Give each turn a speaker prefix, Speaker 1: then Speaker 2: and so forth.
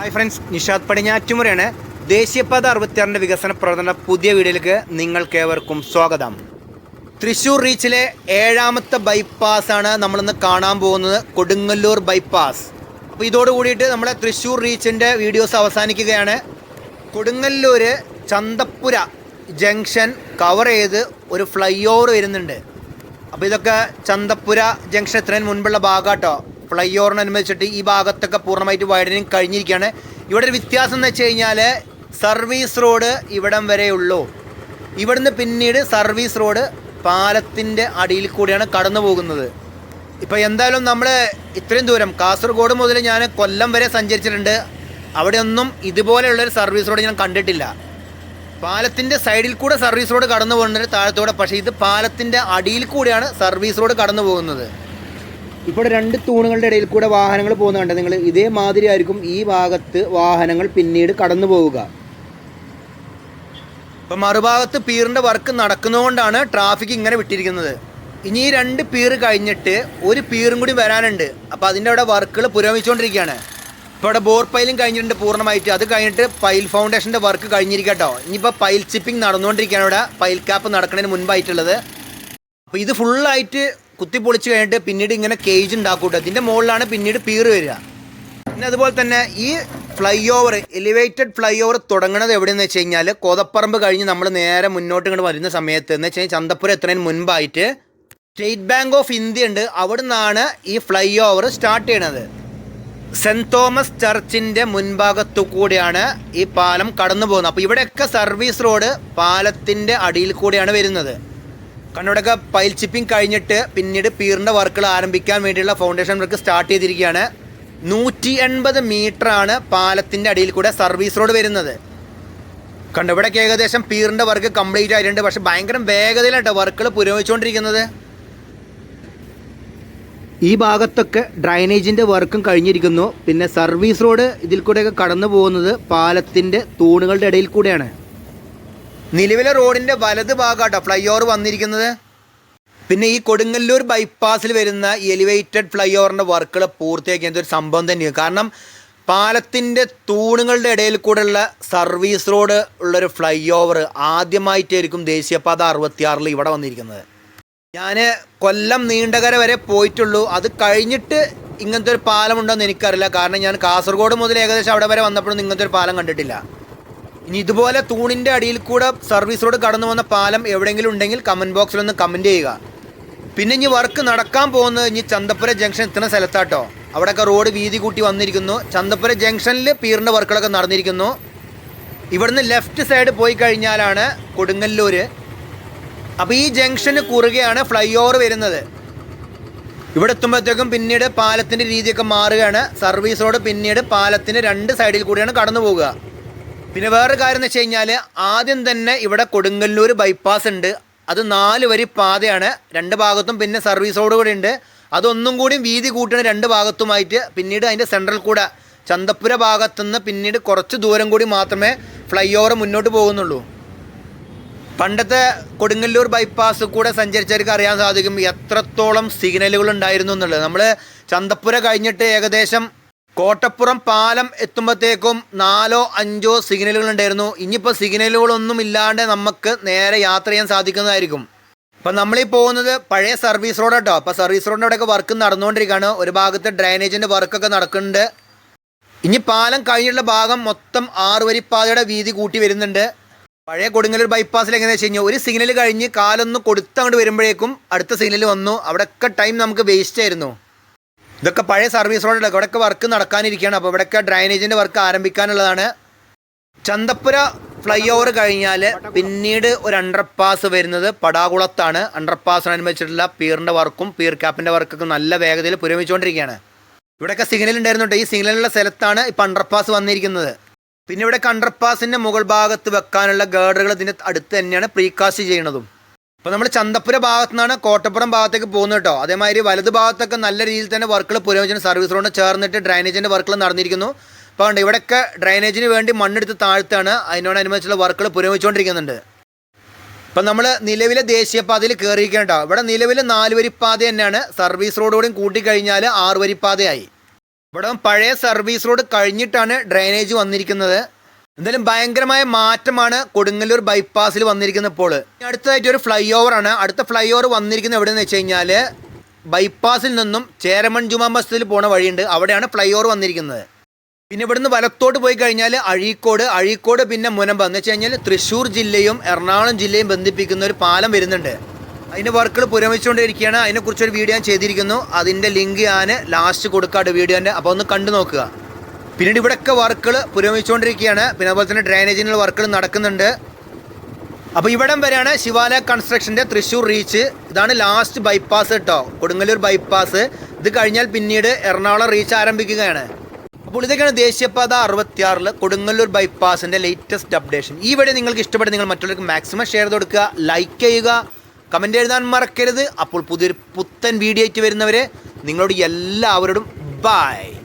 Speaker 1: Hi friends Nishad പടിഞ്ഞാറ്റുമുറയാണ്. ദേശീയപാത അറുപത്തിയാറിന്റെ വികസന പ്രവർത്തന പുതിയ വീഡിയോയിലേക്ക് നിങ്ങൾക്കേവർക്കും സ്വാഗതം. തൃശ്ശൂർ റീച്ചിലെ ഏഴാമത്തെ ബൈപ്പാസാണ് നമ്മളിന്ന് കാണാൻ പോകുന്നത് കൊടുങ്ങല്ലൂർ ബൈപ്പാസ് അപ്പോൾ ഇതോട് കൂടിയിട്ട് നമ്മുടെ തൃശ്ശൂർ റീച്ചിന്റെ വീഡിയോസ് അവസാനിക്കുകയാണ്. കൊടുങ്ങല്ലൂർ ചന്തപ്പുര ജംഗ്ഷൻ കവർ ചെയ്ത് ഒരു ഫ്ലൈ ഓവർ വരുന്നുണ്ട്. അപ്പോൾ ഇതൊക്കെ ചന്തപ്പുര ജംഗ്ഷൻ എത്രയും മുൻപുള്ള ഭാഗമാട്ടോ ഫ്ലൈ ഓവറിനനുബന്ധിച്ചിട്ട് ഈ ഭാഗത്തൊക്കെ പൂർണമായിട്ട് വൈഡനിങ് കഴിഞ്ഞിരിക്കുകയാണ്. ഇവിടെ ഒരു വ്യത്യാസം എന്ന് വെച്ച് കഴിഞ്ഞാൽ സർവീസ് റോഡ് ഇവിടം വരെയുള്ളൂ ഇവിടുന്ന് പിന്നീട് സർവീസ് റോഡ് പാലത്തിന്റെ അടിയിൽ കൂടിയാണ് കടന്നു പോകുന്നത്. ഇപ്പോൾ എന്തായാലും നമ്മൾ ഇത്രയും ദൂരം കാസർഗോഡ് മുതൽ ഞാൻ കൊല്ലം വരെ സഞ്ചരിച്ചിട്ടുണ്ട്. അവിടെയൊന്നും ഇതുപോലെയുള്ളൊരു സർവീസ് റോഡ് ഞാൻ കണ്ടിട്ടില്ല. പാലത്തിന്റെ സൈഡിൽ കൂടെ സർവീസ് റോഡ് കടന്നു പോകുന്നുണ്ട് താഴത്തോടെ പക്ഷേ ഇത് പാലത്തിന്റെ അടിയിൽ കൂടെയാണ് സർവീസ് റോഡ് കടന്നു പോകുന്നത്. ഇപ്പോൾ രണ്ട് തൂണുകളുടെ ഇടയിൽ കൂടെ വാഹനങ്ങൾ പോകുന്ന പോകുന്നുണ്ട് നിങ്ങൾ ഇതേമാതിരി ആയിരിക്കും ഈ ഭാഗത്ത് വാഹനങ്ങൾ പിന്നീട് കടന്നു പോവുക. ഇപ്പം മറുഭാഗത്ത് പീറിന്റെ വർക്ക് നടക്കുന്നതുകൊണ്ടാണ് ട്രാഫിക് ഇങ്ങനെ വിട്ടിരിക്കുന്നത്. ഇനി ഈ രണ്ട് പീർ കഴിഞ്ഞിട്ട് ഒരു പീറും കൂടി വരാനുണ്ട്. അപ്പോൾ അതിന്റെ അവിടെ വർക്കുകൾ പുരോഗമിച്ചുകൊണ്ടിരിക്കുകയാണ്. ഇപ്പോൾ അവിടെ ബോർ പൈലും കഴിഞ്ഞിട്ടുണ്ട് പൂർണമായിട്ട്. അത് കഴിഞ്ഞിട്ട് പൈൽ ഫൗണ്ടേഷന്റെ വർക്ക് കഴിഞ്ഞിരിക്കട്ടോ ഇനിയിപ്പോൾ പൈൽ ചിപ്പിംഗ് നടന്നുകൊണ്ടിരിക്കുകയാണ് ഇവിടെ. പൈൽ ക്യാപ്പ് നടക്കുന്നതിന് മുൻപായിട്ടുള്ളത്. അപ്പോൾ ഇത് ഫുള്ളായിട്ട് കുത്തിപ്പൊളിച്ച് കഴിഞ്ഞിട്ട് പിന്നീട് ഇങ്ങനെ കേജ് ഉണ്ടാക്കൂട്ടോ. ഇതിന്റെ മുകളിലാണ് പിന്നീട് പീറ് വരിക. പിന്നെ അതുപോലെ തന്നെ ഈ flyover elevated flyover തുടങ്ങുന്നത് എവിടെയെന്ന് വെച്ച് കഴിഞ്ഞാൽ കോതപ്പറമ്പ് കഴിഞ്ഞ് നമ്മൾ നേരെ മുന്നോട്ട് ഇങ്ങോട്ട് വരുന്ന സമയത്ത് എന്ന് വെച്ച് കഴിഞ്ഞാൽ ചന്തപ്പുരം എത്രയും മുൻപായിട്ട് സ്റ്റേറ്റ് ബാങ്ക് ഓഫ് ഇന്ത്യ ഉണ്ട്. അവിടെ നിന്നാണ് ഈ ഫ്ലൈ ഓവർ സ്റ്റാർട്ട് ചെയ്യണത് സെന്റ് തോമസ് ചർച്ചിന്റെ മുൻഭാഗത്തു കൂടിയാണ് ഈ പാലം കടന്നു പോകുന്നത് അപ്പോൾ ഇവിടെയൊക്കെ സർവീസ് റോഡ് പാലത്തിന്റെ അടിയിൽ കൂടിയാണ് വരുന്നത്. കാരണം ഇവിടെയൊക്കെ പൈൽ ചിപ്പിംഗ് കഴിഞ്ഞിട്ട് പിന്നീട് പീറിന്റെ വർക്കുകൾ ആരംഭിക്കാൻ വേണ്ടിയുള്ള ഫൗണ്ടേഷൻ വർക്ക് സ്റ്റാർട്ട് ചെയ്തിരിക്കുകയാണ്. നൂറ്റി എൺപത് ആണ് പാലത്തിന്റെ അടിയിൽ കൂടെ സർവീസ് റോഡ് വരുന്നത്. കണ്ടു ഏകദേശം പീറിന്റെ വർക്ക് കംപ്ലീറ്റ് ആയിട്ടുണ്ട്. പക്ഷേ ഭയങ്കര വേഗതയിലാട്ടോ വർക്കുകൾ പുരോഗമിച്ചുകൊണ്ടിരിക്കുന്നത്. ഈ ഭാഗത്തൊക്കെ ഡ്രൈനേജിന്റെ വർക്കും കഴിഞ്ഞിരിക്കുന്നു. പിന്നെ സർവീസ് റോഡ് ഇതിൽ കൂടെയൊക്കെ കടന്നു പോകുന്നത് പാലത്തിന്റെ തൂണുകളുടെ ഇടയിൽ കൂടെയാണ്. നിലവിലെ റോഡിന്റെ വലത് ഭാഗമാട്ടോ ഫ്ലൈ ഓവർ വന്നിരിക്കുന്നത്. പിന്നെ ഈ കൊടുങ്ങല്ലൂർ ബൈപ്പാസിൽ വരുന്ന എലിവേറ്റഡ് ഫ്ലൈ ഓവറിന്റെ വർക്കുകൾ പൂർത്തിയാക്കിയത് ഒരു സംഭവം തന്നെയാണ്. കാരണം പാലത്തിന്റെ തൂണുകളുടെ ഇടയിൽ കൂടെയുള്ള സർവീസ് റോഡ് ഉള്ളൊരു ഫ്ലൈ ഓവർ ആദ്യമായിട്ടായിരിക്കും ദേശീയപാത അറുപത്തിയാറിൽ ഇവിടെ വന്നിരിക്കുന്നത്. ഞാൻ കൊല്ലം നീണ്ടകര വരെ പോയിട്ടുള്ളൂ. അത് കഴിഞ്ഞിട്ട് ഇങ്ങനത്തെ ഒരു പാലം ഉണ്ടോയെന്ന് എനിക്കറിയില്ല. കാരണം ഞാൻ കാസർഗോഡ് മുതൽ ഏകദേശം അവിടെ വരെ വന്നപ്പോഴും ഇങ്ങനത്തെ ഒരു പാലം കണ്ടിട്ടില്ല. ഇനി ഇതുപോലെ തൂണിന്റെ അടിയിൽ കൂടെ സർവീസ് റോഡ് കടന്നു വന്ന പാലം എവിടെയെങ്കിലും ഉണ്ടെങ്കിൽ കമന്റ് ബോക്സിലൊന്ന് കമന്റ് ചെയ്യുക. പിന്നെ ഇനി വർക്ക് നടക്കാൻ പോകുന്നത് ഇനി ചന്തപ്പുര ജംഗ്ഷൻ എത്തുന്ന സ്ഥലത്താട്ടോ. അവിടെയൊക്കെ റോഡ് വീതി കൂട്ടി വന്നിരിക്കുന്നു. ചന്തപ്പുര ജംഗ്ഷനിൽ പീറിന്റെ വർക്കുകളൊക്കെ നടന്നിരിക്കുന്നു. ഇവിടുന്ന് ലെഫ്റ്റ് സൈഡ് പോയി കഴിഞ്ഞാലാണ് കൊടുങ്ങല്ലൂർ. അപ്പോൾ ഈ ജംഗ്ഷന് കുറുകെയാണ് ഫ്ലൈ ഓവർ വരുന്നത്. ഇവിടെ എത്തുമ്പോഴത്തേക്കും പിന്നീട് പാലത്തിന്റെ രീതിയൊക്കെ മാറുകയാണ്. സർവീസ് റോഡ് പിന്നീട് പാലത്തിന്റെ രണ്ട് സൈഡിൽ കൂടിയാണ് കടന്നു പോകുക പിന്നെ വേറൊരു കാര്യം എന്ന് വെച്ച് കഴിഞ്ഞാൽ ആദ്യം തന്നെ ഇവിടെ കൊടുങ്ങല്ലൂർ ബൈപ്പാസ് ഉണ്ട്. അത് നാല് വരി പാതയാണ്. രണ്ട് ഭാഗത്തും പിന്നെ സർവീസോട് കൂടി ഉണ്ട്. അതൊന്നും കൂടി വീതി കൂട്ടണ രണ്ട് ഭാഗത്തുമായിട്ട് പിന്നീട് അതിന്റെ സെൻട്രൽ കൂടെ ചന്തപ്പുര ഭാഗത്തുനിന്ന് പിന്നീട് കുറച്ച് ദൂരം കൂടി മാത്രമേ ഫ്ലൈ ഓവർ മുന്നോട്ട് പോകുന്നുള്ളൂ. പണ്ടത്തെ കൊടുങ്ങല്ലൂർ ബൈപ്പാസ് കൂടെ സഞ്ചരിച്ചവർക്ക് അറിയാൻ സാധിക്കും എത്രത്തോളം സിഗ്നലുകൾ ഉണ്ടായിരുന്നു എന്നുള്ളത്. നമ്മൾ ചന്തപ്പുര കഴിഞ്ഞിട്ട് ഏകദേശം കോട്ടപ്പുറം പാലം എത്തുമ്പോഴത്തേക്കും നാലോ അഞ്ചോ സിഗ്നലുകൾ ഉണ്ടായിരുന്നു ഇനിയിപ്പോൾ സിഗ്നലുകളൊന്നും ഇല്ലാണ്ട് നമുക്ക് നേരെ യാത്ര ചെയ്യാൻ സാധിക്കുന്നതായിരിക്കും. അപ്പം നമ്മളീ പോകുന്നത് പഴയ സർവീസ് റോഡ് കേട്ടോ അപ്പോൾ സർവീസ് റോഡിന്റെ അവിടെയൊക്കെ വർക്ക് നടന്നുകൊണ്ടിരിക്കുകയാണ്. ഒരു ഭാഗത്ത് ഡ്രൈനേജിന്റെ വർക്കൊക്കെ നടക്കുന്നുണ്ട്. ഇനി പാലം കഴിഞ്ഞിട്ടുള്ള ഭാഗം മൊത്തം ആറ് വരിപ്പാതയുടെ വീതി കൂട്ടി വരുന്നുണ്ട്. പഴയ കൊടുങ്ങല്ലൂർ ബൈപ്പാസിൽ എങ്ങനെയാണെന്ന് വെച്ച് കഴിഞ്ഞാൽ ഒരു സിഗ്നൽ കഴിഞ്ഞ് കാലൊന്ന് കൊടുത്തങ്ങോട്ട് വരുമ്പോഴേക്കും അടുത്ത സിഗ്നൽ വന്നു. അവിടെയൊക്കെ ടൈം നമുക്ക് വേസ്റ്റ് ആയിരുന്നു. ഇതൊക്കെ പഴയ സർവീസ് റോഡല്ല ഇവിടെയൊക്കെ വർക്ക് നടക്കാനിരിക്കുകയാണ്. അപ്പോൾ ഇവിടെയൊക്കെ ഡ്രൈനേജിന്റെ വർക്ക് ആരംഭിക്കാനുള്ളതാണ്. ചന്തപ്പുര ഫ്ലൈ ഓവർ കഴിഞ്ഞാൽ പിന്നീട് ഒരു അണ്ടർപാസ് വരുന്നത് പടാകുളത്താണ്. അണ്ടർപാസിനനുബന്ധിച്ചിട്ടുള്ള പീറിന്റെ വർക്കും പീർ ക്യാപ്പിന്റെ വർക്കൊക്കെ നല്ല വേഗതയിൽ പുരോഗമിച്ചുകൊണ്ടിരിക്കുകയാണ്. ഇവിടെയൊക്കെ സിഗ്നൽ ഉണ്ടായിരുന്നുണ്ട്. ഈ സിഗ്നലുള്ള സ്ഥലത്താണ് ഇപ്പോൾ അണ്ടർപാസ് വന്നിരിക്കുന്നത്. പിന്നെ ഇവിടെ അണ്ടർപാസിന്റെ മുകൾ ഭാഗത്ത് വെക്കാനുള്ള ഗേർഡറുകൾ ഇതിന്റെ അടുത്ത് തന്നെയാണ് പ്രീകാസ്റ്റ് ചെയ്യുന്നതും. അപ്പോൾ നമ്മൾ ചന്തപ്പുര ഭാഗത്തു നിന്നാണ് കോട്ടപ്പുറം ഭാഗത്തേക്ക് പോകുന്നത് കേട്ടോ. അതേമാതിരി വലത് ഭാഗത്തൊക്കെ നല്ല രീതിയിൽ തന്നെ വർക്കുകൾ പുരോഗമിച്ചു സർവീസ് റോഡ് ചേർന്നിട്ട് ഡ്രൈനേജിന്റെ വർക്കുകൾ നടന്നിരിക്കുന്നു. അപ്പോൾ ഉണ്ട് ഇവിടെയൊക്കെ ഡ്രൈനേജിന് വേണ്ടി മണ്ണെടുത്ത് താഴ്ത്താണ്. അതിനോടനുബന്ധിച്ചുള്ള വർക്കുകൾ പുരോഗമിച്ചുകൊണ്ടിരിക്കുന്നുണ്ട്. ഇപ്പം നമ്മൾ നിലവിലെ ദേശീയപാതയിൽ കയറിയിരിക്കേണ്ട ഇവിടെ നിലവിൽ നാല് വരിപ്പാത തന്നെയാണ്. സർവീസ് റോഡ് കൂടി കൂട്ടിക്കഴിഞ്ഞാൽ ആറ് വരിപ്പാതയായി ഇവിടെ പഴയ സർവീസ് റോഡ് കഴിഞ്ഞിട്ടാണ് ഡ്രൈനേജ് വന്നിരിക്കുന്നത്. എന്തായാലും ഭയങ്കരമായ മാറ്റമാണ് കൊടുങ്ങല്ലൂർ ബൈപ്പാസിൽ വന്നിരിക്കുന്ന ഇപ്പോൾ. അടുത്തതായിട്ട് ഒരു ഫ്ലൈ ഓവർ ആണ്. അടുത്ത ഫ്ലൈ ഓവർ വന്നിരിക്കുന്നത് എവിടെയെന്ന് വെച്ച് കഴിഞ്ഞാൽ ബൈപ്പാസിൽ നിന്നും ചേരമൺ ജുമാ മസ്ജിദിൽ പോണ വഴിയുണ്ട്. അവിടെയാണ് ഫ്ലൈ ഓവർ വന്നിരിക്കുന്നത്. പിന്നെ ഇവിടുന്ന് വലത്തോട്ട് പോയി കഴിഞ്ഞാൽ അഴീക്കോട് അഴീക്കോട് പിന്നെ മുനമ്പ. എന്ന് വെച്ച് കഴിഞ്ഞാൽ തൃശ്ശൂർ ജില്ലയും എറണാകുളം ജില്ലയും ബന്ധിപ്പിക്കുന്ന ഒരു പാലം വരുന്നുണ്ട്. അതിന്റെ വർക്കുകൾ പുരോഗമിച്ചുകൊണ്ടിരിക്കുകയാണ് അതിനെക്കുറിച്ചൊരു വീഡിയോ ഞാൻ ചെയ്തിരിക്കുന്നു. അതിന്റെ ലിങ്ക് ഞാൻ ലാസ്റ്റ് കൊടുക്കാണ്ട് വീഡിയോന്റെ അപ്പോൾ ഒന്ന് കണ്ടു നോക്കുക. പിന്നീട് ഇവിടെയൊക്കെ വർക്കുകൾ പുരോഗമിച്ചുകൊണ്ടിരിക്കുകയാണ്. പിന്നെ അതുപോലെ തന്നെ ഡ്രൈനേജിനുള്ള വർക്കുകൾ നടക്കുന്നുണ്ട്. അപ്പോൾ ഇവിടം വരെയാണ് ശിവാലയ കൺസ്ട്രക്ഷന്റെ തൃശ്ശൂർ റീച്ച് ഇതാണ് ലാസ്റ്റ് ബൈപ്പാസ് കേട്ടോ കൊടുങ്ങല്ലൂർ ബൈപ്പാസ് ഇത് കഴിഞ്ഞാൽ പിന്നീട് എറണാകുളം റീച്ച് ആരംഭിക്കുകയാണ്. അപ്പോൾ ഇതൊക്കെയാണ് ദേശീയപാത അറുപത്തിയാറിൽ കൊടുങ്ങല്ലൂർ ബൈപ്പാസിന്റെ ലേറ്റസ്റ്റ് അപ്ഡേഷൻ ഈ വീഡിയോ നിങ്ങൾക്ക് ഇഷ്ടപ്പെട്ട് നിങ്ങൾ മറ്റുള്ളവർക്ക് മാക്സിമം ഷെയർ ചെയ്ത് കൊടുക്കുക ലൈക്ക് ചെയ്യുക കമന്റ് എഴുതാൻ മറക്കരുത്. അപ്പോൾ പുതിയൊരു പുത്തൻ വീഡിയോ ആയിട്ട് വരുന്നവരെ നിങ്ങളോട് എല്ലാവരോടും ബൈ